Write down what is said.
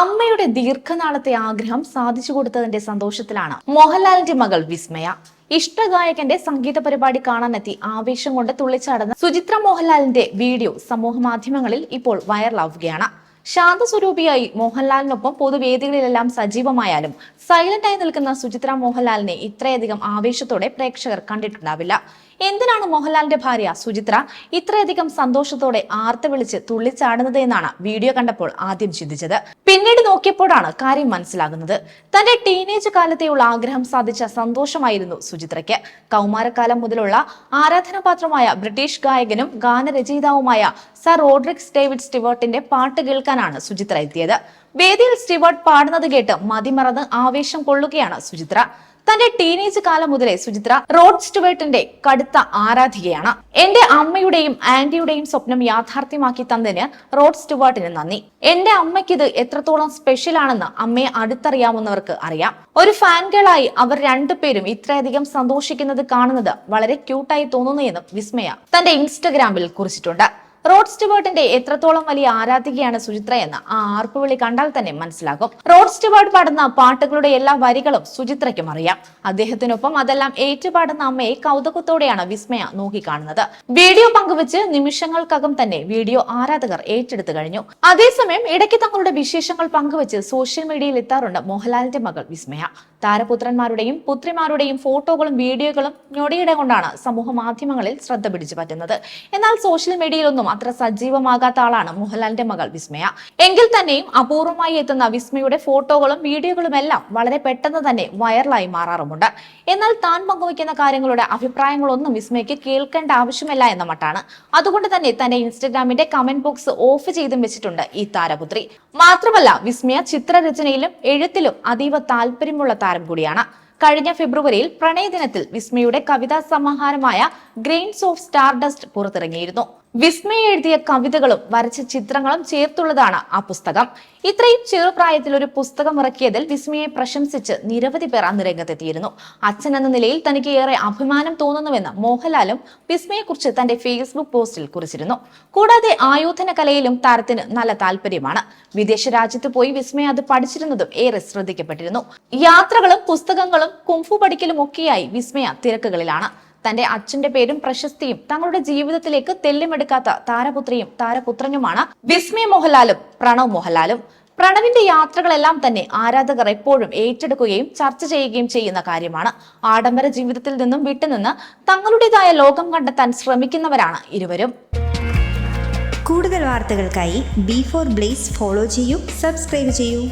അമ്മയുടെ ദീർഘനാളത്തെ ആഗ്രഹം സാധിച്ചു കൊടുത്തതിന്റെ സന്തോഷത്തിലാണ് മോഹൻലാലിന്റെ മകൾ വിസ്മയ. ഇഷ്ടഗായകന്റെ സംഗീത പരിപാടി കാണാനെത്തി ആവേശം കൊണ്ട് തുള്ളിച്ചാടുന്ന സുചിത്ര മോഹൻലാലിന്റെ വീഡിയോ സമൂഹ മാധ്യമങ്ങളിൽ ഇപ്പോൾ വൈറലാവുകയാണ്. ശാന്തസ്വരൂപിയായി മോഹൻലാലിനൊപ്പം പൊതുവേദികളിലെല്ലാം സജീവമായാലും സൈലന്റായി നിൽക്കുന്ന സുചിത്ര മോഹൻലാലിനെ ഇത്രയധികം ആവേശത്തോടെ പ്രേക്ഷകർ കണ്ടിട്ടുണ്ടാവില്ല. എന്തിനാണ് മോഹൻലാലിന്റെ ഭാര്യ സുചിത്ര ഇത്രയധികം സന്തോഷത്തോടെ ആർത്ത് വിളിച്ച് തുള്ളിച്ചാടുന്നത് എന്നാണ് വീഡിയോ കണ്ടപ്പോൾ ആദ്യം ചിന്തിച്ചത്. പിന്നീട് നോക്കിയപ്പോഴാണ് കാര്യം മനസ്സിലാകുന്നത്. തന്റെ ടീനേജ് കാലത്തെയുള്ള ആഗ്രഹം സാധിച്ച സന്തോഷമായിരുന്നു സുചിത്രയ്ക്ക്. കൗമാരക്കാലം മുതലുള്ള ആരാധനാപാത്രമായ ബ്രിട്ടീഷ് ഗായകനും ഗാനരചയിതാവുമായ സർ റോഡ്രിക്സ് ഡേവിഡ് സ്റ്റിവേർട്ടിന്റെ പാട്ട് കേൾക്കാനാണ് സുചിത്ര എത്തിയത്. വേദിയിൽ സ്റ്റിവേർട്ട് പാടുന്നത് കേട്ട് മതിമറന്ന് ആവേശം കൊള്ളുകയാണ് സുചിത്ര. തന്റെ ടീനേജ് കാലം മുതലേ സുചിത്ര റോഡ് സ്റ്റുവേർട്ടിന്റെ കടുത്ത ആരാധികയാണ്. എന്റെ അമ്മയുടെയും ആന്റിയുടെയും സ്വപ്നം യാഥാർത്ഥ്യമാക്കി തന്നതിന് റോഡ് സ്റ്റുവേർട്ടിന് നന്ദി. എന്റെ അമ്മയ്ക്ക് ഇത് എത്രത്തോളം സ്പെഷ്യൽ ആണെന്ന് അമ്മയെ അടുത്തറിയാവുന്നവർക്ക് അറിയാം. ഒരു ഫാൻ ഗേളായി അവർ രണ്ടുപേരും ഇത്രയധികം സന്തോഷിക്കുന്നത് കാണുന്നത് വളരെ ക്യൂട്ടായി തോന്നുന്നു എന്നും വിസ്മയ തന്റെ ഇൻസ്റ്റഗ്രാമിൽ കുറിച്ചിട്ടുണ്ട്. റോഡ് സ്റ്റുവേർട്ടിന്റെ എത്രത്തോളം വലിയ ആരാധികയാണ് സുചിത്ര എന്ന് ആ ആർപ്പുവിളി കണ്ടാൽ തന്നെ മനസ്സിലാകും. റോഡ് സ്റ്റുവേർട്ട് പാടുന്ന പാട്ടുകളുടെ എല്ലാ വരികളും സുചിത്രയ്ക്കും അറിയാം. അദ്ദേഹത്തിനൊപ്പം അതെല്ലാം ഏറ്റുപാടുന്ന അമ്മയെ കൗതുകത്തോടെയാണ് വിസ്മയ നോക്കിക്കാണുന്നത്. വീഡിയോ പങ്കുവച്ച് നിമിഷങ്ങൾക്കകം തന്നെ വീഡിയോ ആരാധകർ ഏറ്റെടുത്തു കഴിഞ്ഞു. അതേസമയം ഇടയ്ക്ക് തങ്ങളുടെ വിശേഷങ്ങൾ പങ്കുവച്ച് സോഷ്യൽ മീഡിയയിൽ എത്താറുണ്ട് മോഹൻലാലിന്റെ മകൾ വിസ്മയ. താരപുത്രന്മാരുടെയും പുത്രിമാരുടെയും ഫോട്ടോകളും വീഡിയോകളും ഞൊടിയിടെ കൊണ്ടാണ് സമൂഹ മാധ്യമങ്ങളിൽ ശ്രദ്ധ പിടിച്ചു പറ്റുന്നത്. എന്നാൽ സോഷ്യൽ മീഡിയയിലൊന്നും അത്ര സജീവമാകാത്ത ആളാണ് മോഹൻലാലിന്റെ മകൾ വിസ്മയ. എങ്കിൽ തന്നെയും അപൂർവമായി എത്തുന്ന വിസ്മയുടെ ഫോട്ടോകളും വീഡിയോകളും എല്ലാം വളരെ പെട്ടെന്ന് തന്നെ വൈറലായി മാറാറുമുണ്ട്. എന്നാൽ താൻ പങ്കുവയ്ക്കുന്ന കാര്യങ്ങളുടെ അഭിപ്രായങ്ങളൊന്നും വിസ്മയ്ക്ക് കേൾക്കേണ്ട ആവശ്യമില്ല എന്ന മട്ടാണ്. അതുകൊണ്ട് തന്നെ തന്റെ ഇൻസ്റ്റഗ്രാമിന്റെ കമന്റ് ബോക്സ് ഓഫ് ചെയ്തും വെച്ചിട്ടുണ്ട് ഈ താരപുത്രി. മാത്രമല്ല വിസ്മയ ചിത്രരചനയിലും എഴുത്തിലും അതീവ താല്പര്യമുള്ള താരം കൂടിയാണ്. കഴിഞ്ഞ ഫെബ്രുവരിയിൽ പ്രണയദിനത്തിൽ വിസ്മയുടെ കവിതാ സമാഹാരമായ ഗ്രെയിൻസ് ഓഫ് സ്റ്റാർഡസ്റ്റ് പുറത്തിറങ്ങിയിരുന്നു. വിസ്മയ എഴുതിയ കവിതകളും വരച്ച ചിത്രങ്ങളും ചേർത്തുള്ളതാണ് ആ പുസ്തകം. ഇത്രയും ചെറുപ്രായത്തിൽ ഒരു പുസ്തകം ഇറക്കിയതിൽ വിസ്മയെ പ്രശംസിച്ച് നിരവധി പേർ അന്ന് രംഗത്തെത്തിയിരുന്നു. അച്ഛൻ എന്ന നിലയിൽ തനിക്ക് ഏറെ അഭിമാനം തോന്നുന്നുവെന്ന് മോഹൻലാലും വിസ്മയെക്കുറിച്ച് തന്റെ ഫേസ്ബുക്ക് പോസ്റ്റിൽ കുറിച്ചിരുന്നു. കൂടാതെ ആയോധന കലയിലും താരത്തിന് നല്ല താല്പര്യമാണ്. വിദേശ രാജ്യത്ത് പോയി വിസ്മയ അത് പഠിച്ചിരുന്നതും ഏറെ ശ്രദ്ധിക്കപ്പെട്ടിരുന്നു. യാത്രകളും പുസ്തകങ്ങളും കുംഫു പഠിക്കലും ഒക്കെയായി വിസ്മയ തിരക്കുകളിലാണ്. തന്റെ അച്ഛന്റെ പേരും പ്രശസ്തിയും തങ്ങളുടെ ജീവിതത്തിലേക്ക് തെല്ലുമെടുക്കാത്ത താരപുത്രിയും താരപുത്രനുമാണ് വിസ്മയ മോഹൻലാലും പ്രണവ് മോഹൻലാലും. പ്രണവിന്റെ യാത്രകളെല്ലാം തന്നെ ആരാധകർ എപ്പോഴും ഏറ്റെടുക്കുകയും ചർച്ച ചെയ്യുകയും ചെയ്യുന്ന കാര്യമാണ്. ആഡംബര ജീവിതത്തിൽ നിന്നും വിട്ടുനിന്ന് തങ്ങളുടേതായ ലോകം കണ്ടെത്താൻ ശ്രമിക്കുന്നവരാണ് ഇരുവരും. കൂടുതൽ വാർത്തകൾക്കായി ബി ഫോർ ബ്ലേസ് ഫോളോ ചെയ്യൂ സബ്സ്ക്രൈബ് ചെയ്യൂ.